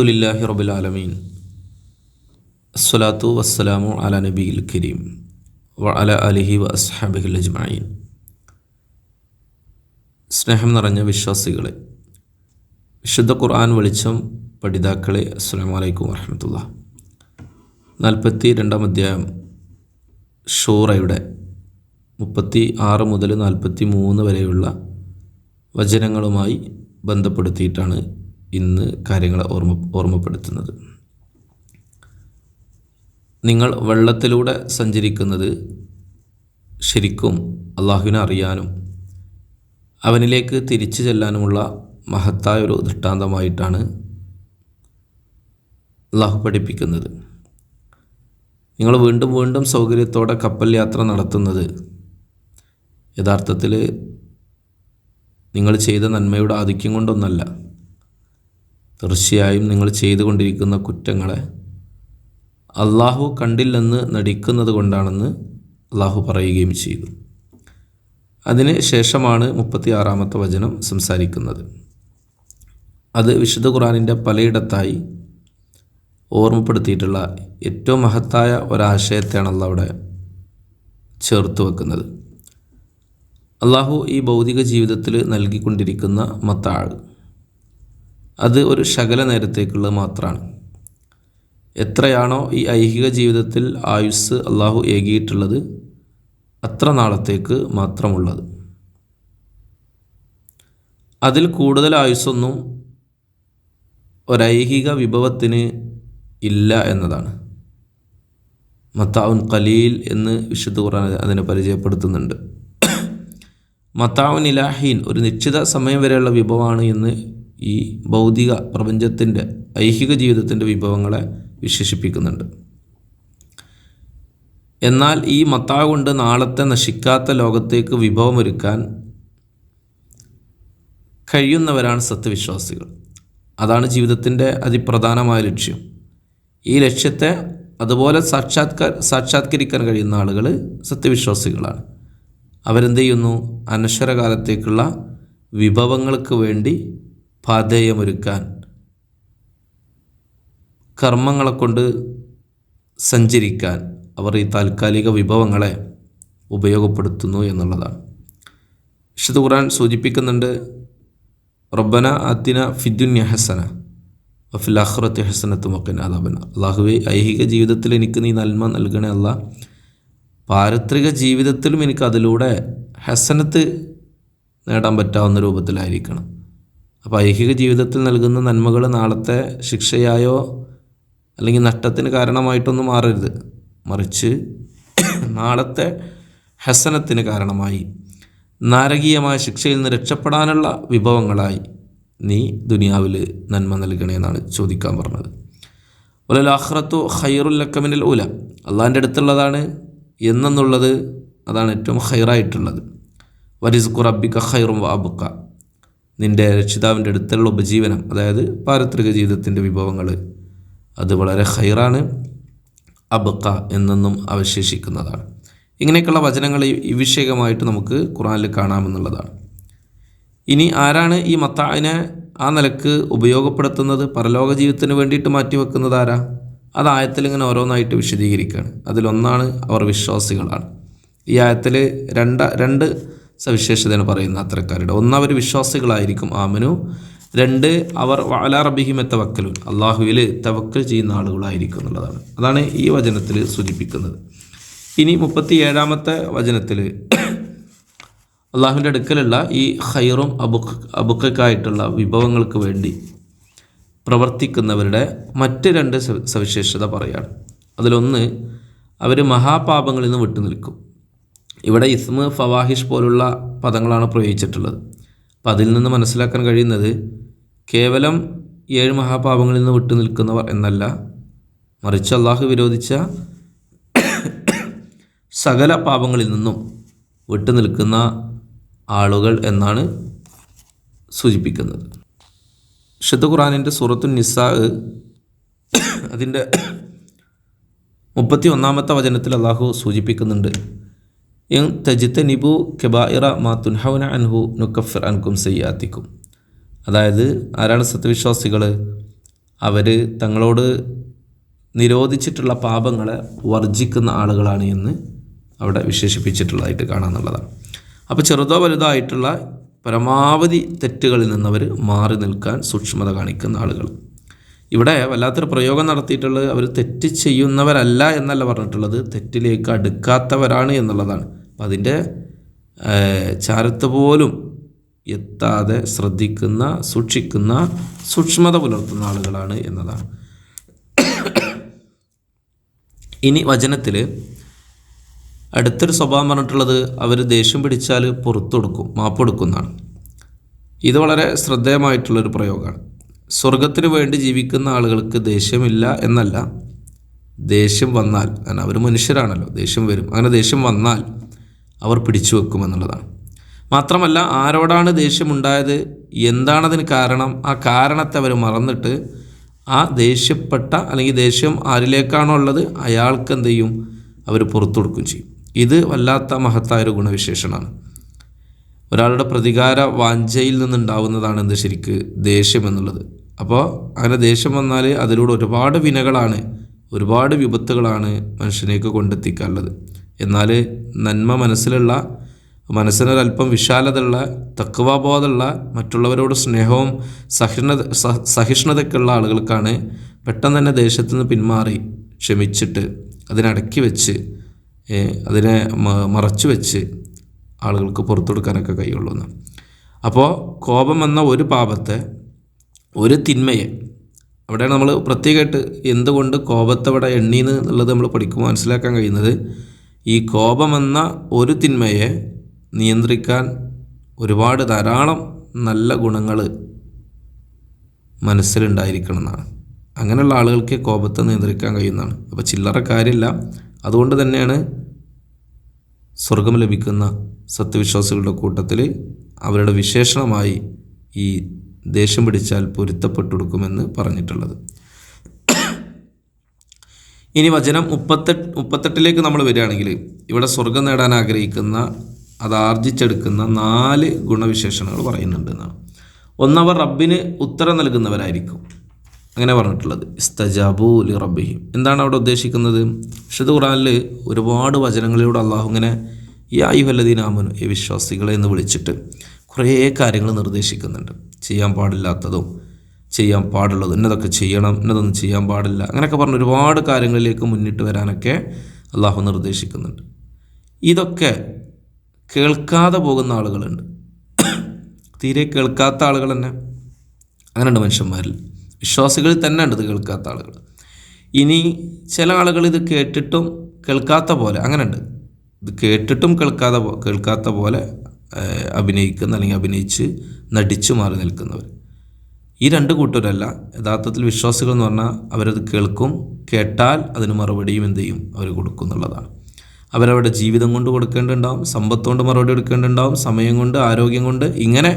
അഹമ്മദില്ലാഹി റബുലാലമീൻ അസ്സലാത്തു വസ്സലാമു അല നബിയിൽ കരീം വ അല അലിഹി വ അസ്ഹാബിഹിൽ അജ്മഈൻ. സ്നേഹം നിറഞ്ഞ വിശ്വാസികളെ വിശുദ്ധ ഖുർആൻ വെളിച്ചം പഠിതാക്കളെ അസ്സാം വലൈക്കും വരഹമത്തുള്ള നാൽപ്പത്തി രണ്ടാം അധ്യായം ഷൂറയുടെ മുപ്പത്തി ആറ് മുതൽ നാൽപ്പത്തി മൂന്ന് വരെയുള്ള വചനങ്ങളുമായി ബന്ധപ്പെടുത്തിയിട്ടാണ് ഇന്ന് കാര്യങ്ങളെ ഓർമ്മ ഓർമ്മപ്പെടുത്തുന്നത്. നിങ്ങൾ വെള്ളത്തിലൂടെ സഞ്ചരിക്കുന്നത് ശരിക്കും അള്ളാഹുവിനെ അറിയാനും അവനിലേക്ക് തിരിച്ചു ചെല്ലാനുമുള്ള മഹത്തായ ഒരു ദൃഷ്ടാന്തമായിട്ടാണ് അള്ളാഹു പഠിപ്പിക്കുന്നത്. നിങ്ങൾ വീണ്ടും വീണ്ടും സൗകര്യത്തോടെ കപ്പൽ യാത്ര നടത്തുന്നത് യഥാർത്ഥത്തിൽ നിങ്ങൾ ചെയ്ത നന്മയുടെ ആധിക്യം കൊണ്ടൊന്നല്ല. തീർച്ചയായും നിങ്ങൾ ചെയ്തുകൊണ്ടിരിക്കുന്ന കുറ്റങ്ങളെ അള്ളാഹു കണ്ടില്ലെന്ന് നടിക്കുന്നത് കൊണ്ടാണെന്ന് അള്ളാഹു പറയുകയും ചെയ്തു. അതിന് ശേഷമാണ് മുപ്പത്തി ആറാമത്തെ വചനം സംസാരിക്കുന്നത്. അത് വിശുദ്ധ ഖുറാനിന്റെ പലയിടത്തായി ഓർമ്മപ്പെടുത്തിയിട്ടുള്ള ഏറ്റവും മഹത്തായ ഒരാശയത്തെയാണ് അള്ളാഹ് അവിടെ ചേർത്ത് വെക്കുന്നത്. അള്ളാഹു ഈ ഭൗതിക ജീവിതത്തിൽ നൽകിക്കൊണ്ടിരിക്കുന്ന മത്താൾ അത് ഒരു ശകല നേരത്തേക്കുള്ളത് മാത്രമാണ്. എത്രയാണോ ഈ ഐഹിക ജീവിതത്തിൽ ആയുസ് അള്ളാഹു ഏകിയിട്ടുള്ളത് അത്ര നാളത്തേക്ക് മാത്രമുള്ളത്. അതിൽ കൂടുതൽ ആയുസ്സൊന്നും ഒരൈഹിക വിഭവത്തിന് ഇല്ല എന്നതാണ്. മത്താവുൻ കലീൽ എന്ന് വിശുദ്ധ ഖുർആൻ അതിനെ പരിചയപ്പെടുത്തുന്നുണ്ട്. മത്താവുൻ ഇലാഹീൻ ഒരു നിശ്ചിത സമയം വരെയുള്ള വിഭവമാണ് എന്ന് ഈ ഭൗതിക പ്രപഞ്ചത്തിന്റെ ഐഹിക ജീവിതത്തിന്റെ വിഭവങ്ങളെ വിശേഷിപ്പിക്കുന്നുണ്ട്. എന്നാൽ ഈ മത്താവ് കൊണ്ട് നാളത്തെ നശിക്കാത്ത ലോകത്തേക്ക് വിഭവമൊരുക്കാൻ കഴിയുന്നവരാണ് സത്യവിശ്വാസികൾ. അതാണ് ജീവിതത്തിന്റെ അതിപ്രധാനമായ ലക്ഷ്യം. ഈ ലക്ഷ്യത്തെ അതുപോലെ സാക്ഷാത്കാർ സാക്ഷാത്കരിക്കാൻ കഴിയുന്ന ആളുകൾ സത്യവിശ്വാസികളാണ്. അവരെന്ത് ചെയ്യുന്നു? അനശ്വരകാലത്തേക്കുള്ള വിഭവങ്ങൾക്ക് വേണ്ടി പാതേയമൊരുക്കാൻ കർമ്മങ്ങളെ കൊണ്ട് സഞ്ചരിക്കാൻ അവർ ഈ താൽക്കാലിക വിഭവങ്ങളെ ഉപയോഗപ്പെടുത്തുന്നു എന്നുള്ളതാണ്. വിശുദ്ധ ഖുർആൻ സൂചിപ്പിക്കുന്നുണ്ട് റബ്ബന അത്തിന ഫിദ്ദുന്യ ഹസന വഫിൽ അഹ്റത്ത് ഹസനത്ത് മക്കൻ അതാബന അള്ളാഹുവെ ഐഹിക ജീവിതത്തിൽ എനിക്ക് നീ നന്മ നൽകണേ അല്ല. പാരത്രിക ജീവിതത്തിലും എനിക്ക് അതിലൂടെ ഹസനത്ത് നേടാൻ പറ്റാവുന്ന രൂപത്തിലായിരിക്കണം. അപ്പോൾ ഐഹിക ജീവിതത്തിൽ നൽകുന്ന നന്മകൾ നാളത്തെ ശിക്ഷയായോ അല്ലെങ്കിൽ നഷ്ടത്തിന് കാരണമായിട്ടൊന്നും മാറരുത്. മറിച്ച് നാളത്തെ ഹസനത്തിന് കാരണമായി നാരകീയമായ ശിക്ഷയിൽ നിന്ന് രക്ഷപ്പെടാനുള്ള വിഭവങ്ങളായി നീ ദുനിയാവിൽ നന്മ നൽകണേ എന്നാണ് ചോദിക്കാൻ പറഞ്ഞത്. ഒലാഹ്റത്തു ഖൈറുല്ലക്കമിനൽ ഉല. അള്ളാഹിന്റെ അടുത്തുള്ളതാണ് എന്നുള്ളത് അതാണ് ഏറ്റവും ഹൈറായിട്ടുള്ളത് വരിസ്ഖു റബ്ബിക്ക ഹൈറും വാബുക്ക നിന്റെ രക്ഷിതാവിന്റെ അടുത്തുള്ള ഉപജീവനം അതായത് പാരത്രിക ജീവിതത്തിന്റെ വിഭവങ്ങൾ അത് വളരെ ഹൈറാണ് അബക്ക എന്നെന്നും അവശേഷിക്കുന്നതാണ്. ഇങ്ങനെയൊക്കെയുള്ള വചനങ്ങൾ ഈ വിഷയകമായിട്ട് നമുക്ക് ഖുറാനിൽ കാണാമെന്നുള്ളതാണ്. ഇനി ആരാണ് ഈ മത്താവിനെ ആ നിലയ്ക്ക് ഉപയോഗപ്പെടുത്തുന്നത്? പരലോക ജീവിതത്തിന് വേണ്ടിയിട്ട് മാറ്റിവെക്കുന്നത് ആരാ? അത് ആയത്തിൽ ഇങ്ങനെ ഓരോന്നായിട്ട് വിശദീകരിക്കുകയാണ്. അതിലൊന്നാണ് അവർ വിശ്വാസികളാണ്. ഈ ആയത്തിൽ രണ്ട് രണ്ട് സവിശേഷതയാണ് പറയുന്നത് അത്തരക്കാരുടെ. ഒന്ന് അവർ വിശ്വാസികളായിരിക്കും. ആമനു. രണ്ട് അവർ വാലാ റബിഹിമെ തവക്കലു അള്ളാഹുവിൽ തവക്കൽ ചെയ്യുന്ന ആളുകളായിരിക്കും എന്നുള്ളതാണ്. അതാണ് ഈ വചനത്തിൽ സൂചിപ്പിക്കുന്നത്. ഇനി മുപ്പത്തി ഏഴാമത്തെ വചനത്തിൽ അള്ളാഹുവിന്റെ അടുക്കലുള്ള ഈ ഹൈറും അബുഖ് അബുക്കായിട്ടുള്ള വിഭവങ്ങൾക്ക് വേണ്ടി പ്രവർത്തിക്കുന്നവരുടെ മറ്റ് രണ്ട് സവിശേഷത പറയാണ്. അതിലൊന്ന് അവർ മഹാപാപങ്ങളിൽ നിന്ന് വിട്ടു നിൽക്കും ഇവിടെ ഇസ്മ ഫവാഹിഷ് പോലുള്ള പദങ്ങളാണ് പ്രയോഗിച്ചിട്ടുള്ളത്. അപ്പം അതിൽ നിന്ന് മനസ്സിലാക്കാൻ കഴിയുന്നത് കേവലം ഏഴ് മഹാപാപങ്ങളിൽ നിന്ന് വിട്ടു നിൽക്കുന്നവർ എന്നല്ല. മറിച്ച് അള്ളാഹു വിരോധിച്ച സകല പാപങ്ങളിൽ നിന്നും വിട്ടു നിൽക്കുന്ന ആളുകൾ എന്നാണ് സൂചിപ്പിക്കുന്നത്. വിശുദ്ധ ഖുറാനിന്റെ സൂറത്തു നിസാ അതിന്റെ മുപ്പത്തി ഒന്നാമത്തെ വചനത്തിൽ അള്ളാഹു സൂചിപ്പിക്കുന്നുണ്ട്. യൻ തജിത്ത നിബു കെബായിറ മാ തുൻഹൗന അൻഹു നുക്കഫിർ അൻകും സയ്യാത്തിക്കും. അതായത് ആരാണ് സത്യവിശ്വാസികൾ അവർ തങ്ങളോട് നിരോധിച്ചിട്ടുള്ള പാപങ്ങളെ വർജിക്കുന്ന ആളുകളാണ് എന്ന് അവിടെ വിശേഷിപ്പിച്ചിട്ടുള്ളതായിട്ട് കാണാമെന്നുള്ളതാണ് അപ്പോൾ ചെറുതോ വലുതായിട്ടുള്ള പരമാവധി തെറ്റുകളിൽ നിന്നവർ മാറി നിൽക്കാൻ സൂക്ഷ്മത കാണിക്കുന്ന ആളുകൾ ഇവിടെ വല്ലാത്തൊരു പ്രയോഗം നടത്തിയിട്ടുള്ളത് അവർ തെറ്റ് ചെയ്യുന്നവരല്ല എന്നല്ല പറഞ്ഞിട്ടുള്ളത് തെറ്റിലേക്ക് അടുക്കാത്തവരാണ് എന്നുള്ളതാണ്. അപ്പം അതിന്റെ ചാരത്ത് പോലും എത്താതെ ശ്രദ്ധിക്കുന്ന സൂക്ഷിക്കുന്ന സൂക്ഷ്മത പുലർത്തുന്ന ആളുകളാണ് എന്നതാണ്. ഇനി വചനത്തിൽ അടുത്തൊരു സ്വഭാവം പറഞ്ഞിട്ടുള്ളത് അവർ ദേഷ്യം പിടിച്ചാൽ പുറത്തു കൊടുക്കും മാപ്പ് കൊടുക്കുന്നതാണ്. ഇത് വളരെ ശ്രദ്ധേയമായിട്ടുള്ളൊരു പ്രയോഗമാണ്. സ്വർഗത്തിന് വേണ്ടി ജീവിക്കുന്ന ആളുകൾക്ക് ദേഷ്യമില്ല എന്നല്ല ദേഷ്യം വന്നാൽ കാരണം അവർ മനുഷ്യരാണല്ലോ ദേഷ്യം വരും. അങ്ങനെ ദേഷ്യം വന്നാൽ അവർ പിടിച്ചു വെക്കുമെന്നുള്ളതാണ് മാത്രമല്ല ആരോടാണ് ദേഷ്യമുണ്ടായത്? എന്താണതിന് കാരണം? ആ കാരണത്തെ അവർ മറന്നിട്ട് ആ ദേഷ്യപ്പെട്ട അല്ലെങ്കിൽ ദേഷ്യം ആരിലേക്കാണോ ഉള്ളത് അയാൾക്ക് എന്ത് ചെയ്യും? അവർ പുറത്തു കൊടുക്കും ചെയ്യും. ഇത് വല്ലാത്ത മഹത്തായ ഒരു ഗുണവിശേഷമാണ് ഒരാളുടെ പ്രതികാര വാഞ്ചയിൽ നിന്നുണ്ടാവുന്നതാണ് എന്ത് ശരിക്ക്? ദേഷ്യം എന്നുള്ളത്. അപ്പോൾ അങ്ങനെ ദേഷ്യം വന്നാൽ അതിലൂടെ ഒരുപാട് വിനകളാണ് ഒരുപാട് വിപത്തുകളാണ് മനുഷ്യനേക്ക് കൊണ്ടെത്തിക്കാനുള്ളത്. എന്നാൽ നന്മ മനസ്സിലുള്ള മനസ്സിനൊരല്പം വിശാലതയുള്ള തക്വാബോധമുള്ള മറ്റുള്ളവരോട് സ്നേഹവും സഹിഷ്ണുത സഹ- സഹിഷ്ണുതയ്ക്കുള്ള ആളുകൾക്കാണ് പെട്ടെന്ന് തന്നെ ദേശത്തു നിന്ന് പിന്മാറി ക്ഷമിച്ചിട്ട് അതിനടക്കി വെച്ച് അതിനെ മറച്ചു വെച്ച് ആളുകൾക്ക് പുറത്തു കൊടുക്കാനൊക്കെ കഴിയുള്ളൂ എന്ന്. അപ്പോൾ കോപം എന്ന ഒരു പാപത്തെ ഒരു തിന്മയെ അവിടെയാണ് നമ്മൾ പ്രത്യേകമായിട്ട് എന്തുകൊണ്ട് കോപത്തെ അവിടെ എണ്ണീന്ന് എന്നുള്ളത് നമ്മൾ പഠിക്കുമ്പോൾ മനസ്സിലാക്കാൻ കഴിയുന്നത്. ഈ കോപമെന്ന ഒരു തിന്മയെ നിയന്ത്രിക്കാൻ ഒരുപാട് ധാരാളം നല്ല ഗുണങ്ങൾ മനസ്സിലുണ്ടായിരിക്കണം എന്നാണ് അങ്ങനെയുള്ള ആളുകൾക്ക് കോപത്തെ നിയന്ത്രിക്കാൻ കഴിയുന്നതാണ്. അപ്പോൾ ചില്ലറ കാര്യമില്ല അതുകൊണ്ട് തന്നെയാണ് സ്വർഗം ലഭിക്കുന്ന സത്യവിശ്വാസികളുടെ കൂട്ടത്തിൽ അവരുടെ വിശേഷണമായി ഈ ദേഷ്യം പിടിച്ചാൽ പൊരുത്തപ്പെട്ടെടുക്കുമെന്ന് പറഞ്ഞിട്ടുള്ളത്. ഇനി വചനം മുപ്പത്തെട്ട് മുപ്പത്തെട്ടിലേക്ക് നമ്മൾ വരികയാണെങ്കിൽ ഇവിടെ സ്വർഗം നേടാൻ ആഗ്രഹിക്കുന്ന അത് ആർജിച്ചെടുക്കുന്ന നാല് ഗുണവിശേഷണങ്ങൾ പറയുന്നുണ്ട് എന്നാണ്. ഒന്നവർ റബ്ബിന് ഉത്തരം നൽകുന്നവരായിരിക്കും. അങ്ങനെ പറഞ്ഞിട്ടുള്ളത്. ഇസ്തജാബു ലി റബ്ബിഹിം. എന്താണ് അവിടെ ഉദ്ദേശിക്കുന്നത്? വിശുദ്ധ ഖുറാനിൽ ഒരുപാട് വചനങ്ങളിലൂടെ അള്ളാഹു ഇങ്ങനെ ഈ ആയുഹല്ലദീനാമനു ഈ വിശ്വാസികളെ എന്ന് വിളിച്ചിട്ട് കുറേ കാര്യങ്ങൾ നിർദ്ദേശിക്കുന്നുണ്ട്. ചെയ്യാൻ പാടില്ലാത്തതും ചെയ്യാൻ പാടുള്ളത്. ഇന്നതൊക്കെ ചെയ്യണം ഇന്നതൊന്നും ചെയ്യാൻ പാടില്ല. അങ്ങനെയൊക്കെ പറഞ്ഞ് ഒരുപാട് കാര്യങ്ങളിലേക്ക് മുന്നിട്ട് വരാനൊക്കെ അള്ളാഹു നിർദ്ദേശിക്കുന്നുണ്ട്. ഇതൊക്കെ കേൾക്കാതെ പോകുന്ന ആളുകളുണ്ട്. തീരെ കേൾക്കാത്ത ആളുകൾ തന്നെ. അങ്ങനെയുണ്ട് മനുഷ്യന്മാരിൽ. വിശ്വാസികളിൽ തന്നെ ഉണ്ട് ഇത് കേൾക്കാത്ത ആളുകൾ. ഇനി ചില ആളുകൾ ഇത് കേട്ടിട്ടും കേൾക്കാത്ത പോലെ അങ്ങനെയുണ്ട്. ഇത് കേട്ടിട്ടും കേൾക്കാതെ കേൾക്കാത്ത പോലെ അഭിനയിക്കുന്ന അല്ലെങ്കിൽ അഭിനയിച്ച് നടിച്ചു മാറി നിൽക്കുന്നവർ. ഈ രണ്ട് കൂട്ടരല്ല. യഥാർത്ഥത്തിൽ വിശ്വാസികൾ എന്ന് പറഞ്ഞാൽ അവരത് കേൾക്കും കേട്ടാൽ അതിന് മറുപടിയും എന്ത് ചെയ്യും? അവർ കൊടുക്കും എന്നുള്ളതാണ്. അവരവരുടെ ജീവിതം കൊണ്ട് കൊടുക്കേണ്ടുണ്ടാവും സമ്പത്ത് കൊണ്ട് മറുപടി കൊടുക്കേണ്ടതുണ്ടാവും സമയം കൊണ്ട് ആരോഗ്യം കൊണ്ട്. ഇങ്ങനെ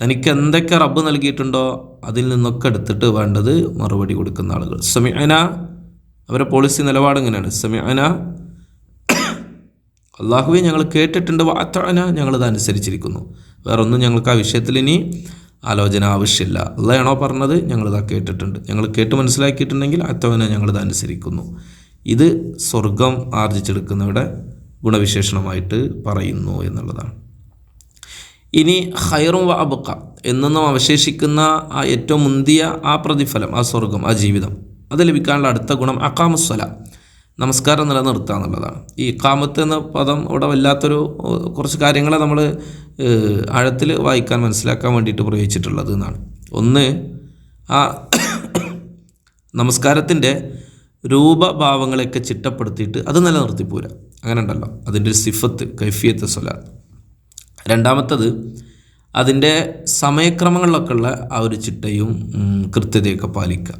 തനിക്ക് എന്തൊക്കെ റബ്ബ് നൽകിയിട്ടുണ്ടോ അതിൽ നിന്നൊക്കെ എടുത്തിട്ട് വേണ്ടത് മറുപടി കൊടുക്കുന്ന ആളുകൾ. സമയന അവരുടെ പോളിസി നിലപാട് ഇങ്ങനെയാണ് സമയന അള്ളാഹുവെ ഞങ്ങൾ കേട്ടിട്ടുണ്ട് വാത്തന ഞങ്ങളത് അനുസരിച്ചിരിക്കുന്നു. വേറൊന്നും ഞങ്ങൾക്ക് ആ വിഷയത്തിൽ ഇനി ആലോചന ആവശ്യമില്ല. അള്ളയാണോ പറഞ്ഞത്? ഞങ്ങളിതാ കേട്ടിട്ടുണ്ട്. ഞങ്ങൾ കേട്ട് മനസ്സിലാക്കിയിട്ടുണ്ടെങ്കിൽ അത്തവനെ ഞങ്ങളിത് അനുസരിക്കുന്നു. ഇത് സ്വർഗം ആർജിച്ചെടുക്കുന്നവരുടെ ഗുണവിശേഷണമായിട്ട് പറയുന്നു എന്നുള്ളതാണ്. ഇനി ഹൈറും വാബുക്ക എന്നൊന്നും അവശേഷിക്കുന്ന ആ ഏറ്റവും മുന്തിയ ആ പ്രതിഫലം ആ സ്വർഗം ആ ജീവിതം അത് ലഭിക്കാനുള്ള അടുത്ത ഗുണം അക്കാമുസ്വല നമസ്കാരം നിലനിർത്തുക എന്നുള്ളതാണ്. ഈ ഇക്കാമത്ത് എന്ന പദം ഇവിടെ വല്ലാത്തൊരു കുറച്ച് കാര്യങ്ങളെ നമ്മൾ ആഴത്തിൽ വായിക്കാൻ മനസ്സിലാക്കാൻ വേണ്ടിയിട്ട് പ്രയോഗിച്ചിട്ടുള്ളത് എന്നാണ്. ഒന്ന് ആ നമസ്കാരത്തിന്റെ രൂപഭാവങ്ങളെയൊക്കെ ചിട്ടപ്പെടുത്തിയിട്ട് അത് നിലനിർത്തി പോരാ അങ്ങനെ ഉണ്ടല്ലോ. അതിന്റെ ഒരു സിഫത്ത് കൈഫിയത്ത് സ്വലാത്ത്. രണ്ടാമത്തത് അതിന്റെ സമയക്രമങ്ങളിലൊക്കെ ഉള്ള ആ ഒരു ചിട്ടയും കൃത്യതയൊക്കെ പാലിക്കുക.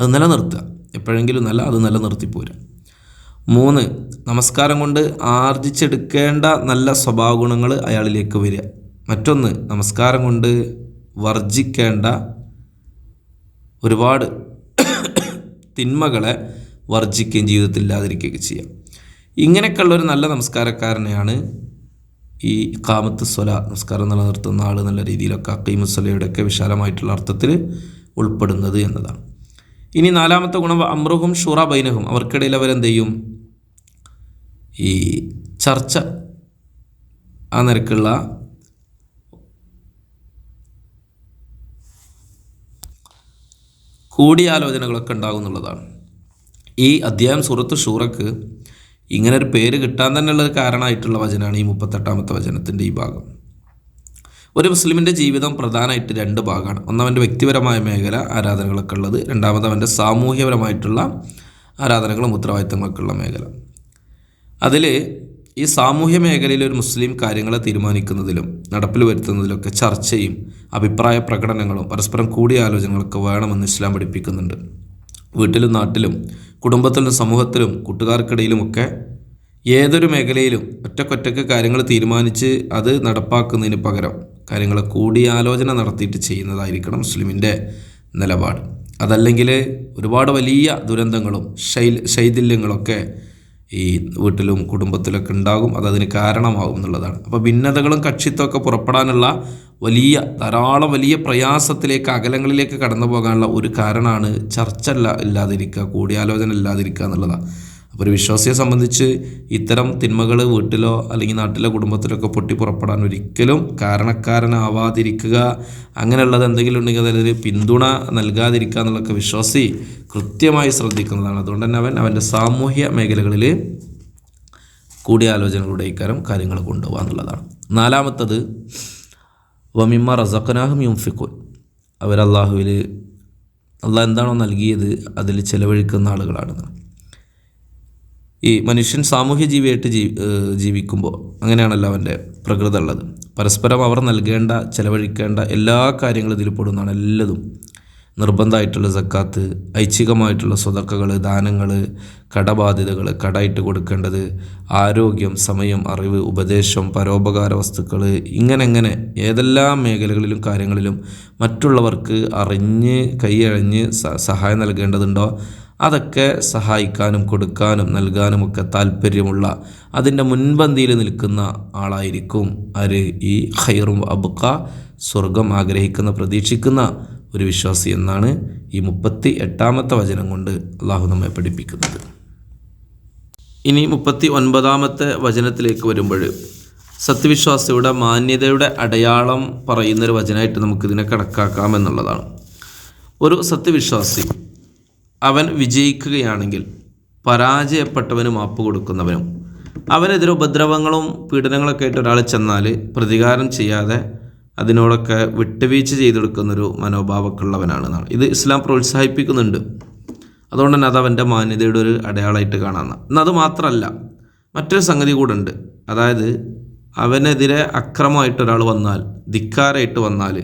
അത് നിലനിർത്തുക. എപ്പോഴെങ്കിലും നല്ല അത് നിലനിർത്തി പോരുക. മൂന്ന് നമസ്കാരം കൊണ്ട് ആർജിച്ചെടുക്കേണ്ട നല്ല സ്വഭാവ ഗുണങ്ങൾ അയാളിലേക്ക് വരിക. മറ്റൊന്ന് നമസ്കാരം കൊണ്ട് വർജിക്കേണ്ട ഒരുപാട് തിന്മകളെ വർജിക്കുകയും ജീവിതത്തിൽ ഇല്ലാതിരിക്കുകയൊക്കെ ചെയ്യാം. ഇങ്ങനെയൊക്കെയുള്ള ഒരു നല്ല നമസ്കാരക്കാരനെയാണ് ഈ കാമത്ത് സ്വല നമസ്കാരം നിലനിർത്തുന്ന ആൾ നല്ല രീതിയിലൊക്കെ അക്കീമുസ്വലയുടെയൊക്കെ വിശാലമായിട്ടുള്ള അർത്ഥത്തിൽ ഉൾപ്പെടുന്നത് എന്നതാണ്. ഇനി നാലാമത്തെ ഗുണം അമ്രുഹും ഷുറ ബൈനഹും. അവർക്കിടയിൽ അവരെന്ത് ചെയ്യും? ഈ ചർച്ച ആ നിരക്കുള്ള കൂടിയാലോചനകളൊക്കെ ഉണ്ടാകും എന്നുള്ളതാണ്. ഈ അധ്യായം സുഹൃത്ത് ഷൂറക്ക് ഇങ്ങനെ ഒരു പേര് കിട്ടാൻ തന്നെ ഒരു കാരണമായിട്ടുള്ള വചനമാണ് ഈ മുപ്പത്തെട്ടാമത്തെ വചനത്തിന്റെ ഈ ഭാഗം. ഒരു മുസ്ലിമിന്റെ ജീവിതം പ്രധാനമായിട്ട് രണ്ട് ഭാഗമാണ്. ഒന്നവന്റെ വ്യക്തിപരമായ മേഖല ആരാധനകളൊക്കെ ഉള്ളത്. രണ്ടാമത് അവന്റെ സാമൂഹ്യപരമായിട്ടുള്ള ആരാധനകളും ഉത്തരവാദിത്തങ്ങളൊക്കെ ഉള്ള മേഖല. അതിൽ ഈ സാമൂഹ്യ മേഖലയിൽ ഒരു മുസ്ലിം കാര്യങ്ങളെ തീരുമാനിക്കുന്നതിലും നടപ്പിൽ വരുത്തുന്നതിലൊക്കെ ചർച്ചയും അഭിപ്രായ പ്രകടനങ്ങളും പരസ്പരം കൂടിയാലോചനകളൊക്കെ വേണമെന്ന് ഇസ്ലാം പഠിപ്പിക്കുന്നുണ്ട്. വീട്ടിലും നാട്ടിലും കുടുംബത്തിലും സമൂഹത്തിലും കൂട്ടുകാർക്കിടയിലുമൊക്കെ ഏതൊരു മേഖലയിലും ഒറ്റക്കൊറ്റക്ക് കാര്യങ്ങൾ തീരുമാനിച്ച് അത് നടപ്പാക്കുന്നതിന് പകരം കാര്യങ്ങൾ കൂടിയാലോചന നടത്തിയിട്ട് ചെയ്യുന്നതായിരിക്കണം മുസ്ലിമിന്റെ നിലപാട്. അതല്ലെങ്കിൽ ഒരുപാട് വലിയ ദുരന്തങ്ങളും ശൈ ശൈഥില്യങ്ങളൊക്കെ ഈ വീട്ടിലും കുടുംബത്തിലൊക്കെ ഉണ്ടാകും അതതിന് കാരണമാകും എന്നുള്ളതാണ്. അപ്പോൾ ഭിന്നതകളും കക്ഷിത്വമൊക്കെ പുറപ്പെടാനുള്ള വലിയ ധാരാളം വലിയ പ്രയാസത്തിലേക്ക് അകലങ്ങളിലേക്ക് കടന്നു പോകാനുള്ള ഒരു കാരണമാണ് ചർച്ച ഇല്ല ഇല്ലാതിരിക്കുക കൂടിയാലോചന ഇല്ലാതിരിക്കുക എന്നുള്ളതാണ്. അപ്പോൾ ഒരു വിശ്വാസിയെ സംബന്ധിച്ച് ഇത്തരം തിന്മകൾ വീട്ടിലോ അല്ലെങ്കിൽ നാട്ടിലോ കുടുംബത്തിലൊക്കെ പൊട്ടി പുറപ്പെടാൻ ഒരിക്കലും കാരണക്കാരനാവാതിരിക്കുക അങ്ങനെയുള്ളത് എന്തെങ്കിലും ഉണ്ടെങ്കിൽ അതിൽ പിന്തുണ നൽകാതിരിക്കുക എന്നുള്ളതൊക്കെ വിശ്വാസി കൃത്യമായി ശ്രദ്ധിക്കുന്നതാണ്. അതുകൊണ്ട് തന്നെ അവൻ അവന്റെ സാമൂഹ്യ മേഖലകളിൽ കൂടിയാലോചനകളുടെ ഇക്കാരം കാര്യങ്ങൾ കൊണ്ടുപോകുക എന്നുള്ളതാണ്. നാലാമത്തത് വമിമ്മ റസഖനാഹും യുംഫിക്കുൻ അവരല്ലാഹുവിൽ അള്ളാഹ് എന്താണോ നൽകിയത് അതിൽ ചെലവഴിക്കുന്ന ആളുകളാണ് ഈ മനുഷ്യൻ സാമൂഹ്യ ജീവിയായിട്ട് ജീ ജീവിക്കുമ്പോൾ അങ്ങനെയാണല്ലോ അവന്റെ പ്രകൃതം ഉള്ളത്. പരസ്പരം അവർ നൽകേണ്ട ചെലവഴിക്കേണ്ട എല്ലാ കാര്യങ്ങളും ഇതിൽ പെടുന്നതാണ് എല്ലതും. നിർബന്ധമായിട്ടുള്ള സക്കാത്ത് ഐച്ഛികമായിട്ടുള്ള സ്വതക്കകൾ ദാനങ്ങൾ കടബാധ്യതകൾ കടയിട്ട് കൊടുക്കേണ്ടത് ആരോഗ്യം സമയം അറിവ് ഉപദേശം പരോപകാര വസ്തുക്കൾ ഇങ്ങനെ എങ്ങനെ ഏതെല്ലാം മേഖലകളിലും കാര്യങ്ങളിലും മറ്റുള്ളവർക്ക് അറിഞ്ഞ് കൈയഴിഞ്ഞ് സഹായം നൽകേണ്ടതുണ്ടോ? അതൊക്കെ സഹായിക്കാനും കൊടുക്കാനും നൽകാനും ഒക്കെ താല്പര്യമുള്ള അതിന്റെ മുൻപന്തിയിൽ നിൽക്കുന്ന ആളായിരിക്കും ആര്? ഈ ഹൈറും അബുക്ക സ്വർഗം ആഗ്രഹിക്കുന്ന പ്രതീക്ഷിക്കുന്ന ഒരു വിശ്വാസി എന്നാണ് ഈ മുപ്പത്തി എട്ടാമത്തെ വചനം കൊണ്ട് അള്ളാഹു നമ്മെ പഠിപ്പിക്കുന്നത്. ഇനി മുപ്പത്തി ഒൻപതാമത്തെ വചനത്തിലേക്ക് വരുമ്പോൾ സത്യവിശ്വാസിയുടെ മാന്യതയുടെ അടയാളം പറയുന്നൊരു വചനമായിട്ട് നമുക്കിതിനെ കണക്കാക്കാം എന്നുള്ളതാണ്. ഒരു സത്യവിശ്വാസി അവൻ വിജയിക്കുകയാണെങ്കിൽ പരാജയപ്പെട്ടവന് മാപ്പ് കൊടുക്കുന്നവനും അവനെതിരെ ഉപദ്രവങ്ങളും പീഡനങ്ങളൊക്കെ ആയിട്ട് ഒരാൾ ചെന്നാൽ പ്രതികാരം ചെയ്യാതെ അതിനോടൊക്കെ വിട്ടുവീഴ്ച ചെയ്തെടുക്കുന്നൊരു മനോഭാവമൊക്കെ ഉള്ളവനാണെന്നാണ് ഇത് ഇസ്ലാം പ്രോത്സാഹിപ്പിക്കുന്നുണ്ട്. അതുകൊണ്ട് തന്നെ അത് അവന്റെ മാന്യതയുടെ ഒരു അടയാളമായിട്ട് കാണാമെന്ന് എന്നാൽ അത് മാത്രമല്ല മറ്റൊരു സംഗതി കൂടെ ഉണ്ട് അതായത് അവനെതിരെ അക്രമമായിട്ട് ഒരാൾ വന്നാൽ ധിക്കാരായിട്ട് വന്നാൽ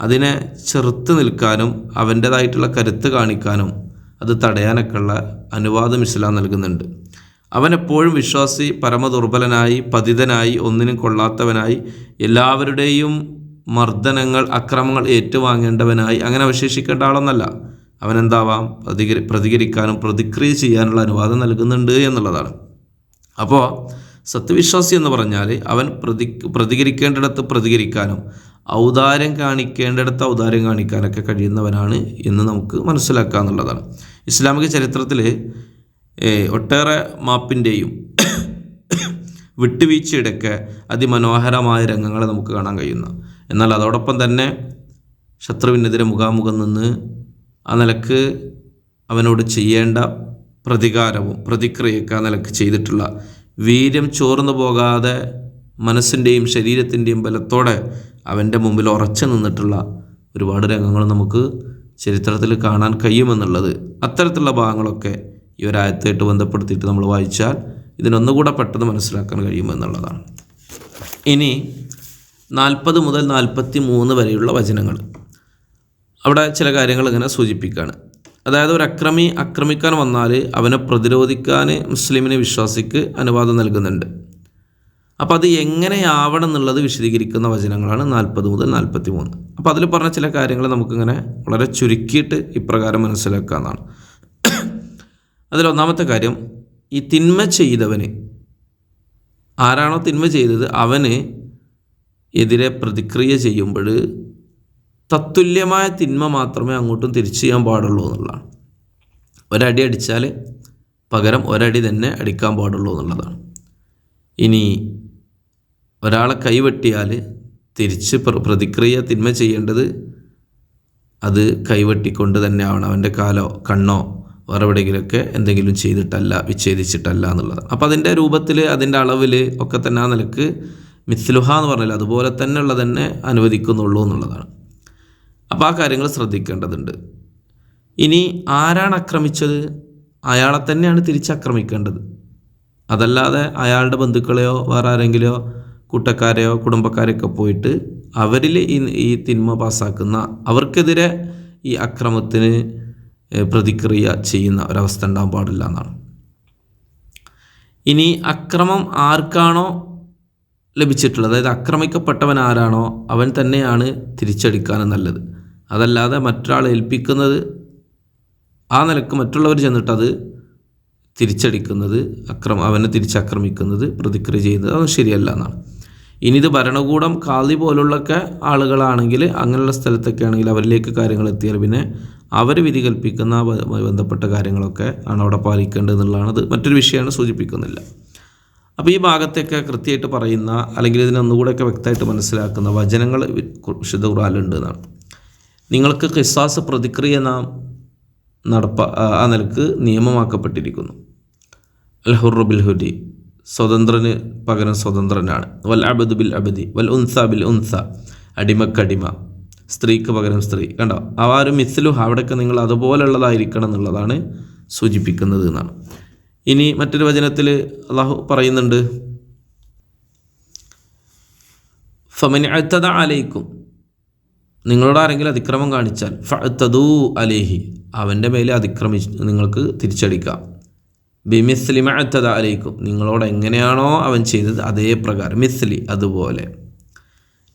അതിനെ ചെറുത്ത് നിൽക്കാനും അവന്റേതായിട്ടുള്ള കരുത്ത് കാണിക്കാനും അത് തടയാനൊക്കെയുള്ള അനുവാദം ഇസ്ലാം നൽകുന്നുണ്ട്. അവനെപ്പോഴും വിശ്വാസി പരമദുർബലനായി പതിതനായി ഒന്നിനും കൊള്ളാത്തവനായി എല്ലാവരുടെയും മർദ്ദനങ്ങൾ അക്രമങ്ങൾ ഏറ്റുവാങ്ങേണ്ടവനായി അങ്ങനെ അവശേഷിക്കേണ്ട ആളൊന്നല്ല. അവനെന്താവാം? പ്രതികരി പ്രതികരിക്കാനും പ്രതിക്രിയ ചെയ്യാനുള്ള അനുവാദം നൽകുന്നുണ്ട് എന്നുള്ളതാണ്. അപ്പോൾ സത്യവിശ്വാസി എന്ന് പറഞ്ഞാൽ അവൻ പ്രതി പ്രതികരിക്കേണ്ടിടത്ത് പ്രതികരിക്കാനും ഔദാര്യം കാണിക്കേണ്ടിടത്ത് ഔദാര്യം കാണിക്കാനൊക്കെ കഴിയുന്നവനാണ് എന്ന് നമുക്ക് മനസ്സിലാക്കുക എന്നുള്ളതാണ്. ഇസ്ലാമിക ചരിത്രത്തിൽ ഒട്ടേറെ മാപ്പിന്റെയും വിട്ടുവീഴ്ചയുടെയൊക്കെ അതിമനോഹരമായ രംഗങ്ങളെ നമുക്ക് കാണാൻ കഴിയുന്നു. എന്നാൽ അതോടൊപ്പം തന്നെ ശത്രുവിനെതിരെ മുഖാമുഖം നിന്ന് ആ നിലയ്ക്ക് അവനോട് ചെയ്യേണ്ട പ്രതികാരവും പ്രതിക്രിയയൊക്കെ ആ നിലയ്ക്ക് ചെയ്തിട്ടുള്ള വീര്യം ചോർന്നു പോകാതെ മനസ്സിന്റെയും ശരീരത്തിന്റെയും ബലത്തോടെ അവന്റെ മുമ്പിൽ ഉറച്ചു നിന്നിട്ടുള്ള ഒരുപാട് രംഗങ്ങൾ നമുക്ക് ചരിത്രത്തിൽ കാണാൻ കഴിയുമെന്നുള്ളത് അത്തരത്തിലുള്ള ഭാഗങ്ങളൊക്കെ ഈ ഒരായത്തായിട്ട് ബന്ധപ്പെടുത്തിയിട്ട് നമ്മൾ വായിച്ചാൽ ഇതിനൊന്നുകൂടെ പെട്ടെന്ന് മനസ്സിലാക്കാൻ കഴിയുമെന്നുള്ളതാണ്. ഇനി നാൽപ്പത് മുതൽ നാൽപ്പത്തി മൂന്ന് വരെയുള്ള വചനങ്ങൾ. അവിടെ ചില കാര്യങ്ങൾ ഇങ്ങനെ സൂചിപ്പിക്കുകയാണ് അതായത് ഒരു അക്രമി ആക്രമിക്കാൻ വന്നാൽ അവനെ പ്രതിരോധിക്കാൻ മുസ്ലിമിന് വിശ്വാസിക്ക് അനുവാദം നൽകുന്നുണ്ട്. അപ്പോൾ അത് എങ്ങനെയാവണം എന്നുള്ളത് വിശദീകരിക്കുന്ന വചനങ്ങളാണ് നാൽപ്പത് മുതൽ നാൽപ്പത്തി മൂന്ന് അപ്പോൾ അതിൽ പറഞ്ഞ ചില കാര്യങ്ങൾ നമുക്കിങ്ങനെ വളരെ ചുരുക്കിയിട്ട് ഇപ്രകാരം മനസ്സിലാക്കാമെന്നാണ് അതിലൊന്നാമത്തെ കാര്യം ഈ തിന്മ ചെയ്തവന് ആരാണോ തിന്മ ചെയ്തത് അവന് എതിരെ പ്രതിക്രിയ ചെയ്യുമ്പോൾ തത്തുല്യമായ തിന്മ മാത്രമേ അങ്ങോട്ടും തിരിച്ചു ചെയ്യാൻ പാടുള്ളൂ എന്നുള്ളതാണ്. ഒരടി അടിച്ചാൽ പകരം ഒരടി തന്നെ അടിക്കാൻ പാടുള്ളൂ എന്നുള്ളതാണ്. ഇനി ഒരാളെ കൈവെട്ടിയാൽ തിരിച്ച് പ്ര- പ്രതിക്രിയ തിന്മ ചെയ്യേണ്ടത് അത് കൈവെട്ടിക്കൊണ്ട് തന്നെ ആവണം അവന്റെ കാലോ കണ്ണോ വേറെ എവിടെയെങ്കിലുമൊക്കെ എന്തെങ്കിലും ചെയ്തിട്ടല്ല വിച്ഛേദിച്ചിട്ടല്ല എന്നുള്ളത്. അപ്പോൾ അതിന്റെ രൂപത്തിൽ അതിന്റെ അളവിൽ ഒക്കെ തന്നെ ആ നിലയ്ക്ക് മിസ്ലുഹ എന്ന് പറഞ്ഞാൽ അതുപോലെ തന്നെ ഉള്ളത് തന്നെ അനുവദിക്കുന്നുള്ളൂ എന്നുള്ളതാണ്. അപ്പോൾ ആ കാര്യങ്ങൾ ശ്രദ്ധിക്കേണ്ടതുണ്ട്. ഇനി ആരാണ് ആക്രമിച്ചത്? അയാളെ തന്നെയാണ് തിരിച്ചാക്രമിക്കേണ്ടത്. അതല്ലാതെ അയാളുടെ ബന്ധുക്കളെയോ വേറെ ആരെങ്കിലെയോ കൂട്ടക്കാരെയോ കുടുംബക്കാരെയൊക്കെ പോയിട്ട് അവരിൽ ഈ ഈ തിന്മ പാസ്സാക്കുന്ന അവർക്കെതിരെ ഈ അക്രമത്തിന് പ്രതിക്രിയ ചെയ്യുന്ന ഒരവസ്ഥ ഉണ്ടാകാൻ പാടില്ല എന്നാണ്. ഇനി അക്രമം ആർക്കാണോ ലഭിച്ചിട്ടുള്ളത്? അതായത് ആക്രമിക്കപ്പെട്ടവൻ ആരാണോ അവൻ തന്നെയാണ് തിരിച്ചടിക്കാനും നല്ലത്. അതല്ലാതെ മറ്റൊരാൾ ഏൽപ്പിക്കുന്നത് ആ നിലയ്ക്ക് മറ്റുള്ളവർ ചെന്നിട്ടത് തിരിച്ചടിക്കുന്നത് അക്രമം അവനെ തിരിച്ചാക്രമിക്കുന്നത് പ്രതിക്രിയ ചെയ്യുന്നത് അത് ശരിയല്ല എന്നാണ്. ഇനി ഇത് ഭരണകൂടം കാളി പോലുള്ളൊക്കെ ആളുകളാണെങ്കിൽ അങ്ങനെയുള്ള സ്ഥലത്തൊക്കെ ആണെങ്കിൽ അവരിലേക്ക് കാര്യങ്ങൾ എത്തിയാൽ പിന്നെ അവർ വിധി കൽപ്പിക്കുന്ന ബന്ധപ്പെട്ട കാര്യങ്ങളൊക്കെ ആണ് അവിടെ പാലിക്കേണ്ടത് എന്നുള്ളതാണ്. അത് മറ്റൊരു വിഷയമാണ് സൂചിപ്പിക്കുന്നില്ല. അപ്പോൾ ഈ ഭാഗത്തൊക്കെ കൃത്യമായിട്ട് പറയുന്ന അല്ലെങ്കിൽ ഇതിനൊന്നുകൂടെയൊക്കെ വ്യക്തമായിട്ട് മനസ്സിലാക്കുന്ന വചനങ്ങൾ വിശുദ്ധ ഖുറാനിലുണ്ട് എന്നാണ്. നിങ്ങൾക്ക് ഖിസാസ് പ്രതിക്രിയ നാം നടപ്പ ആ- നിലയ്ക്ക് നിയമമാക്കപ്പെട്ടിരിക്കുന്നു. അൽ ഹുറു ബിൽ ഹുരി സ്വതന്ത്രന് പകരം സ്വതന്ത്രനാണ്. വൽ അബദ് ബിൽ അബദി വൽ ഉൻസ ബിൽ ഉൻസ. അടിമക്കടിമ. സ്ത്രീക്ക് പകരം സ്ത്രീ. കണ്ടോ? ആ ഒരു മിസ്ലുഹ അവിടെയൊക്കെ നിങ്ങൾ അതുപോലുള്ളതായിരിക്കണം എന്നുള്ളതാണ് സൂചിപ്പിക്കുന്നത് എന്നാണ്. ഇനി മറ്റൊരു വചനത്തിൽ അള്ളാഹു പറയുന്നുണ്ട് ഫമൻ അത്തത അലൈക്കും. നിങ്ങളോട് ആരെങ്കിലും അതിക്രമം കാണിച്ചാൽ ഫഅത്തദൂ അലേഹി. അവന്റെ മേലെ അതിക്രമിച്ച് നിങ്ങൾക്ക് തിരിച്ചടിക്കാം. ബിമിസ്ലി മഅത്തത അലൈക്കും. നിങ്ങളോട് എങ്ങനെയാണോ അവൻ ചെയ്തത് അതേ പ്രകാരം. മിസ്ലി അതുപോലെ.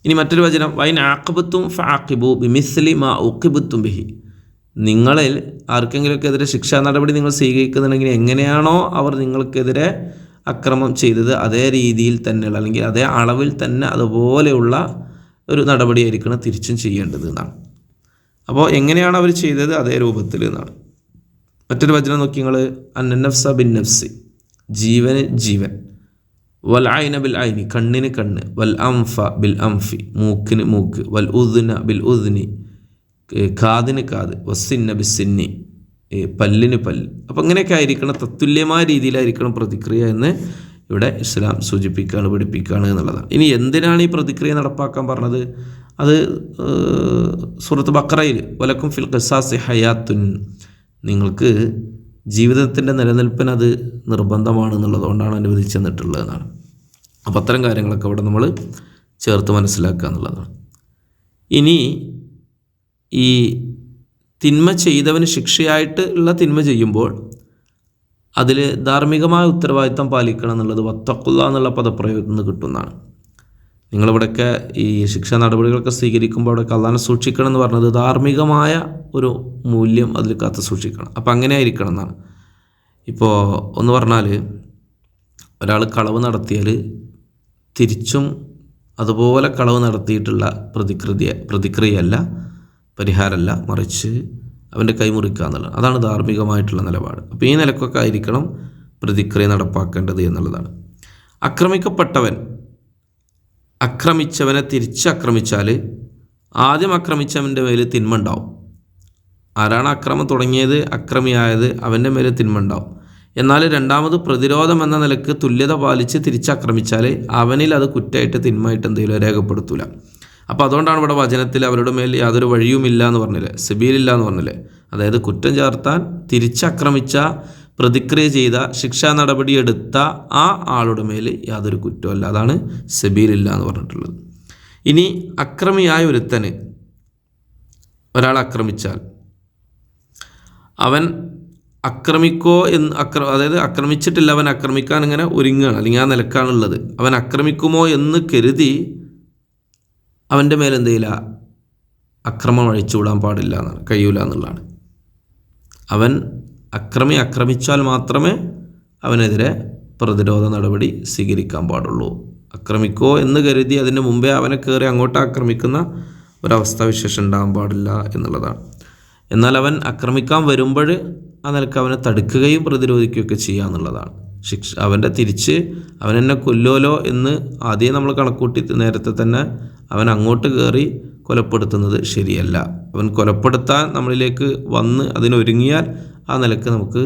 ഇനി മറ്റൊരു വചനം. വൈൻ ആക്കിബത്തും ഫാക്കിബു ബിമിസ്ലി മാ ഉക്കിബുത്തും ബിഹി. നിങ്ങളിൽ ആർക്കെങ്കിലുമൊക്കെതിരെ ശിക്ഷാ നടപടി നിങ്ങൾ സ്വീകരിക്കുന്നുണ്ടെങ്കിൽ എങ്ങനെയാണോ അവർ നിങ്ങൾക്കെതിരെ അക്രമം ചെയ്തത് അതേ രീതിയിൽ തന്നെയുള്ള അല്ലെങ്കിൽ അതേ അളവിൽ തന്നെ അതുപോലെയുള്ള ഒരു നടപടിയായിരിക്കണം തിരിച്ചും ചെയ്യേണ്ടത് എന്നാണ്. അപ്പോൾ എങ്ങനെയാണ് അവർ ചെയ്തത് അതേ രൂപത്തിൽ എന്നാണ്. മറ്റൊരു വചനം നോക്കി നിങ്ങൾ അന്നഫ്സ ബിൻ നഫ്സി. ജീവന് ജീവൻ. വൽ ഐന ബിൽ ഐനി. കണ്ണിന് കണ്ണ്. വൽ അംഫ ബിൽ അംഫി. മൂക്കിന് മൂക്ക്. വൽ ഉദ്ന ബിൽ ഉദ്നി. കാതിന് കാത്. വസ്സിന്ന സിന്നി പല്ലിന് പല്ല്. അപ്പം ഇങ്ങനെയൊക്കെ ആയിരിക്കണം. തത്തുല്യമായ രീതിയിലായിരിക്കണം പ്രതിക്രിയ എന്ന് ഇവിടെ ഇസ്ലാം സൂചിപ്പിക്കുകയാണ് പഠിപ്പിക്കുകയാണ് എന്നുള്ളതാണ്. ഇനി എന്തിനാണ് ഈ പ്രതിക്രിയ നടപ്പാക്കാൻ പറഞ്ഞത്? അത് സൂറത്ത് ബക്രയിൽ വലക്കും ഫിൽ ഖസാസി ഹയാത്തുൻ. നിങ്ങൾക്ക് ജീവിതത്തിന്റെ നിലനിൽപ്പിന് അത് നിർബന്ധമാണ് എന്നുള്ളതുകൊണ്ടാണ് അനുവദിച്ചു തന്നിട്ടുള്ളതെന്നാണ് അപ്പോൾ അത്തരം കാര്യങ്ങളൊക്കെ അവിടെ നമ്മൾ ചേർത്ത് മനസ്സിലാക്കുക എന്നുള്ളതാണ്. ഇനി ഈ തിന്മ ചെയ്തവന് ശിക്ഷയായിട്ട് ഉള്ള തിന്മ ചെയ്യുമ്പോൾ അതിൽ ധാർമ്മികമായ ഉത്തരവാദിത്തം പാലിക്കണം എന്നുള്ളത് വത്തക്കുള്ള എന്നുള്ള പദപ്രയോഗത്തിൽ നിന്ന് കിട്ടുന്നതാണ്. നിങ്ങളിവിടെയൊക്കെ ഈ ശിക്ഷാ നടപടികളൊക്കെ സ്വീകരിക്കുമ്പോൾ അവിടെ കള്ളാനെ സൂക്ഷിക്കണം എന്ന് പറഞ്ഞത് ധാർമ്മികമായ ഒരു മൂല്യം അതിൽ കാത്തു സൂക്ഷിക്കണം. അപ്പം അങ്ങനെ ആയിരിക്കണം എന്നാണ്. ഇപ്പോൾ ഒന്ന് പറഞ്ഞാൽ ഒരാൾ കളവ് നടത്തിയാൽ തിരിച്ചും അതുപോലെ കളവ് നടത്തിയിട്ടുള്ള പ്രതികൃതിയ പ്രതിക്രിയയല്ല പരിഹാരമല്ല മറിച്ച് അവന്റെ കൈമുറിക്കുക എന്നുള്ളത്. അതാണ് ധാർമ്മികമായിട്ടുള്ള നിലപാട്. അപ്പോൾ ഈ നിലക്കൊക്കെ ആയിരിക്കണം പ്രതിക്രിയ നടപ്പാക്കേണ്ടത് എന്നുള്ളതാണ്. ആക്രമിക്കപ്പെട്ടവൻ ആക്രമിച്ചവനെ തിരിച്ചാക്രമിച്ചാൽ ആദ്യം അക്രമിച്ചവന്റെ മേൽ തിന്മ ഉണ്ടാവും. ആരാണ് അക്രമം തുടങ്ങിയത് അക്രമിയായത് അവന്റെ മേൽ തിന്മ ഉണ്ടാവും. എന്നാൽ രണ്ടാമത് പ്രതിരോധം എന്ന നിലയ്ക്ക് തുല്യത പാലിച്ച് തിരിച്ചാക്രമിച്ചാൽ അവനിൽ അത് കുറ്റമായിട്ട് തിന്മയായിട്ട് എന്തെങ്കിലും രേഖപ്പെടുത്തൂല. അപ്പോൾ അതുകൊണ്ടാണ് ഇവിടെ വചനത്തിൽ അവരുടെ മേൽ യാതൊരു വഴിയുമില്ല എന്ന് പറഞ്ഞില്ലേ സിബിയിലില്ല എന്ന് പറഞ്ഞില്ലേ. അതായത് കുറ്റം ചേർത്താൻ തിരിച്ചാക്രമിച്ച പ്രതിക്രിയ ചെയ്ത ശിക്ഷാ നടപടി എടുത്ത ആ ആളുടെ മേൽ യാതൊരു കുറ്റമല്ല അതാണ് സബീലില്ല എന്ന് പറഞ്ഞിട്ടുള്ളത്. ഇനി അക്രമിയായ ഒരുത്തന് ഒരാൾ ആക്രമിച്ചാൽ അവൻ അക്രമിക്കോ എന്ന് അക്ര അതായത് ആക്രമിച്ചിട്ടില്ല അവൻ ആക്രമിക്കാൻ ഇങ്ങനെ ഒരുങ്ങുകയാണ്. അല്ലെങ്കിൽ ആ നിലക്കാണുള്ളത് അവൻ ആക്രമിക്കുമോ എന്ന് കരുതി അവന്റെ മേലെന്തെയില്ല അക്രമം അഴിച്ചുവിടാൻ പാടില്ല എന്നാണ് കഴിയൂല എന്നുള്ളതാണ്. അവൻ അക്രമി ആക്രമിച്ചാൽ മാത്രമേ അവനെതിരെ പ്രതിരോധ നടപടി സ്വീകരിക്കാൻ പാടുള്ളൂ. ആക്രമിക്കോ എന്ന് കരുതി അതിന് മുമ്പേ അവനെ കയറി അങ്ങോട്ട് ആക്രമിക്കുന്ന ഒരവസ്ഥ വിശേഷം ഉണ്ടാകാൻ പാടില്ല എന്നുള്ളതാണ്. എന്നാൽ അവൻ ആക്രമിക്കാൻ വരുമ്പോൾ ആ നിലയ്ക്ക് അവനെ തടുക്കുകയും പ്രതിരോധിക്കുകയൊക്കെ ചെയ്യുക എന്നുള്ളതാണ്. ശിക്ഷ അവന്റെ തിരിച്ച് അവൻ എന്നെ കൊല്ലോലോ എന്ന് ആദ്യം നമ്മൾ കണക്കൂട്ടി നേരത്തെ തന്നെ അവൻ അങ്ങോട്ട് കയറി കൊലപ്പെടുത്തുന്നത് ശരിയല്ല. അവൻ കൊലപ്പെടുത്താൻ നമ്മളിലേക്ക് വന്ന് അതിനൊരുങ്ങിയാൽ ആ നിലയ്ക്ക് നമുക്ക്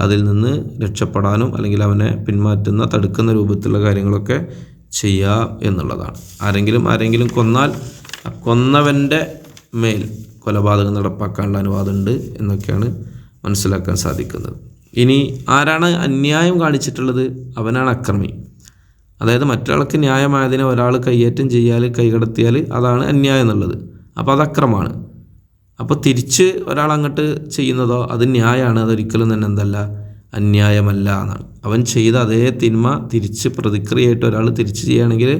അതിൽ നിന്ന് രക്ഷപ്പെടാനും അല്ലെങ്കിൽ അവനെ പിന്മാറ്റുന്ന തടുക്കുന്ന രൂപത്തിലുള്ള കാര്യങ്ങളൊക്കെ ചെയ്യാം എന്നുള്ളതാണ്. ആരെങ്കിലും ആരെങ്കിലും കൊന്നാൽ കൊന്നവന്റെ മേൽ കൊലപാതകം നടപ്പാക്കാനുള്ള അനുവാദമുണ്ട് എന്നൊക്കെയാണ് മനസ്സിലാക്കാൻ സാധിക്കുന്നത്. ഇനി ആരാണ് അന്യായം കാണിച്ചിട്ടുള്ളത്? അവനാണ് അക്രമി. അതായത് മറ്റൊരാൾക്ക് ന്യായമായതിനെ ഒരാൾ കയ്യേറ്റം ചെയ്യാൽ കൈകടത്തിയാൽ അതാണ് അന്യായം എന്നുള്ളത്. അപ്പോൾ അത് അക്രമമാണ്. അപ്പോൾ തിരിച്ച് ഒരാൾ അങ്ങോട്ട് ചെയ്യുന്നതോ അത് ന്യായമാണ് അതൊരിക്കലും തന്നെ എന്തല്ല അന്യായമല്ല എന്നാണ്. അവൻ ചെയ്ത അതേ തിന്മ തിരിച്ച് പ്രതിക്രിയയായിട്ട് ഒരാൾ തിരിച്ച് ചെയ്യുകയാണെങ്കിൽ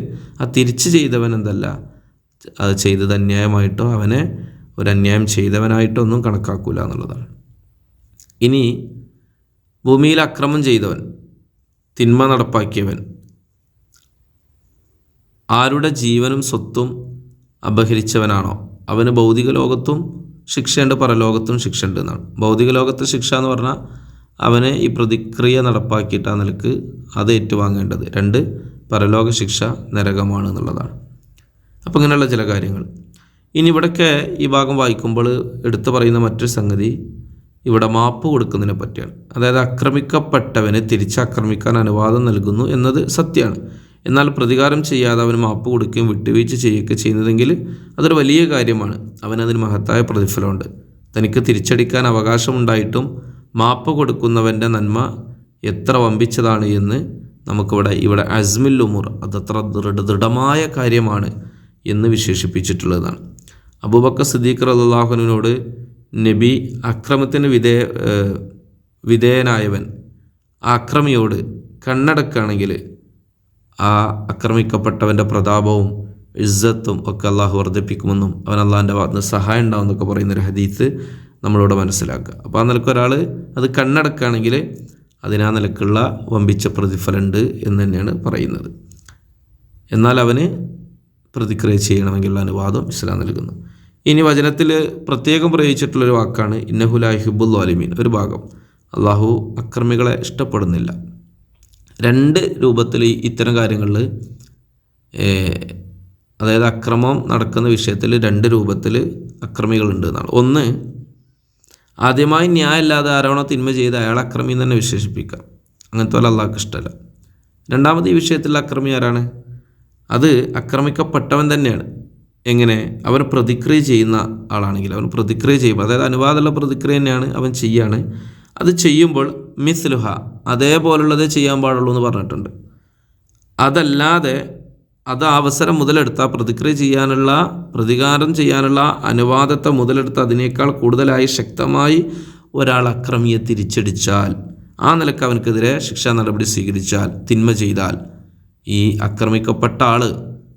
ആ തിരിച്ച് ചെയ്തവൻ എന്തല്ല അത് ചെയ്തത് അന്യായമായിട്ടോ അവനെ ഒരു അന്യായം ചെയ്തവനായിട്ടോ ഒന്നും കണക്കാക്കൂല എന്നുള്ളതാണ്. ഇനി ഭൂമിയിൽ അക്രമം ചെയ്തവൻ തിന്മ നടപ്പാക്കിയവൻ ആരുടെ ജീവനും സ്വത്തും അപഹരിച്ചവനാണോ? അവന് ഭൗതിക ലോകത്തും ശിക്ഷയുണ്ട് പരലോകത്തും ശിക്ഷയുണ്ട് എന്നാണ്. ഭൗതിക ലോകത്തെ ശിക്ഷ എന്ന് പറഞ്ഞാൽ അവനെ ഈ പ്രതിക്രിയ നടപ്പാക്കിയിട്ട് ആ നിലയ്ക്ക് അത് ഏറ്റുവാങ്ങേണ്ടത്. രണ്ട് പരലോക ശിക്ഷ നരകമാണ് എന്നുള്ളതാണ്. അപ്പോൾ ഇങ്ങനെയുള്ള ചില കാര്യങ്ങൾ. ഇനി ഇവിടെയൊക്കെ ഈ ഭാഗം വായിക്കുമ്പോൾ എടുത്തു പറയുന്ന മറ്റൊരു സംഗതി ഇവിടെ മാപ്പ് കൊടുക്കുന്നതിനെ പറ്റിയാണ്. അതായത് ആക്രമിക്കപ്പെട്ടവന് തിരിച്ചാക്രമിക്കാൻ അനുവാദം നൽകുന്നു എന്നത് സത്യമാണ്. എന്നാൽ പ്രതികാരം ചെയ്യാതെ അവന് മാപ്പ് കൊടുക്കുകയും വിട്ടുവീഴ്ച ചെയ്യുകയൊക്കെ ചെയ്യുന്നതെങ്കിൽ അതൊരു വലിയ കാര്യമാണ്. അവനതിന് മഹത്തായ പ്രതിഫലമുണ്ട്. തനിക്ക് തിരിച്ചടിക്കാൻ അവകാശമുണ്ടായിട്ടും മാപ്പ് കൊടുക്കുന്നവന്റെ നന്മ എത്ര വമ്പിച്ചതാണ് എന്ന് നമുക്കിവിടെ ഇവിടെ അസ്മിൽ ഉമുർ അതത്ര ദൃഢ ദൃഢമായ കാര്യമാണ് എന്ന് വിശേഷിപ്പിച്ചിട്ടുള്ളതാണ്. അബൂബക്കർ സിദ്ദീഖ് റല്ലാഹുവിനോട് നബി അക്രമത്തിന് വിധേയ വിധേയനായവൻ ആ അക്രമിയോട് കണ്ണടക്കുകയാണെങ്കിൽ ആ ആക്രമിക്കപ്പെട്ടവന്റെ പ്രതാപവും ഇസ്സത്തും ഒക്കെ അള്ളാഹു വർദ്ധിപ്പിക്കുമെന്നും അവൻ അള്ളാഹിന്റെ ഭാഗത്ത് സഹായം ഉണ്ടാവുമെന്നൊക്കെ പറയുന്നൊരു ഹദീത്ത് നമ്മളോട് മനസ്സിലാക്കുക. അപ്പോൾ ആ നിലയ്ക്ക് ഒരാൾ അത് കണ്ണടക്കുകയാണെങ്കിൽ അതിനാ നിലക്കുള്ള വമ്പിച്ച പ്രതിഫലമുണ്ട് എന്ന് തന്നെയാണ് പറയുന്നത്. എന്നാൽ അവന് പ്രതിക്രിയ ചെയ്യണമെങ്കിൽ അനുവാദം ഇസ്ലാം നൽകുന്നു. ഇനി വചനത്തിൽ പ്രത്യേകം പ്രയോഗിച്ചിട്ടുള്ളൊരു വാക്കാണ് ഇന്നഹുലാഹിബുൽ വാലിമീൻ ഒരു ഭാഗം. അള്ളാഹു അക്രമികളെ ഇഷ്ടപ്പെടുന്നില്ല. രണ്ട് രൂപത്തിൽ ഇത്തരം കാര്യങ്ങളിൽ അതായത് അക്രമം നടക്കുന്ന വിഷയത്തിൽ രണ്ട് രൂപത്തിൽ അക്രമികളുണ്ട് എന്നാണ്. ഒന്ന് ആദ്യമായി ന്യായമില്ലാതെ ആരോണ തിന്മ ചെയ്ത് അയാൾ അക്രമി തന്നെ വിശേഷിപ്പിക്കാം. അങ്ങനത്തെ പോലെ അള്ളാഹ്ക്ക് ഇഷ്ടമല്ല. രണ്ടാമത് ഈ വിഷയത്തിൽ അക്രമി ആരാണ്? അത് ആക്രമിക്കപ്പെട്ടവൻ തന്നെയാണ്. എങ്ങനെ? അവൻ പ്രതിക്രിയ ചെയ്യുന്ന ആളാണെങ്കിൽ അവൻ പ്രതിക്രിയ ചെയ്യുമ്പോൾ അതായത് അനുവാദമുള്ള പ്രതിക്രിയ തന്നെയാണ് അവൻ ചെയ്യാണ്. അത് ചെയ്യുമ്പോൾ മിസ്ലുഹ അതേപോലുള്ളത് ചെയ്യാൻ പാടുള്ളൂ എന്ന് പറഞ്ഞിട്ടുണ്ട്. അതല്ലാതെ അത് അവസരം മുതലെടുത്ത പ്രതിക്രിയ ചെയ്യാനുള്ള പ്രതികാരം ചെയ്യാനുള്ള അനുവാദത്തെ മുതലെടുത്ത് അതിനേക്കാൾ കൂടുതലായി ശക്തമായി ഒരാൾ അക്രമിയെ തിരിച്ചടിച്ചാൽ ആ നിലയ്ക്ക് അവനക്കെതിരെ ശിക്ഷാ നടപടി സ്വീകരിച്ചാൽ തിന്മ ചെയ്താൽ ഈ ആക്രമിക്കപ്പെട്ട ആൾ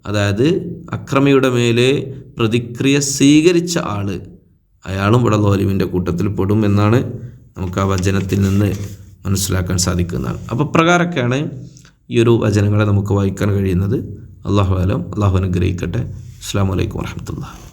അതായത് അക്രമിയുടെ മേലെ പ്രതിക്രിയ സ്വീകരിച്ച ആൾ അയാളും ഇവിടെ ലോലിവിന്റെ കൂട്ടത്തിൽ പെടും എന്നാണ് നമുക്ക് ആ വചനത്തിൽ നിന്ന് മനസ്സിലാക്കാൻ സാധിക്കുന്നതാണ്. അപ്പോൾ പ്രകാരമൊക്കെയാണ് ഈ ഒരു വചനങ്ങളെ നമുക്ക് വായിക്കാൻ കഴിയുന്നത്. അള്ളാഹു അലം. അള്ളാഹു അനുഗ്രഹിക്കട്ടെ. അസ്സാം വലൈക്കും വാഹമത്തുള്ള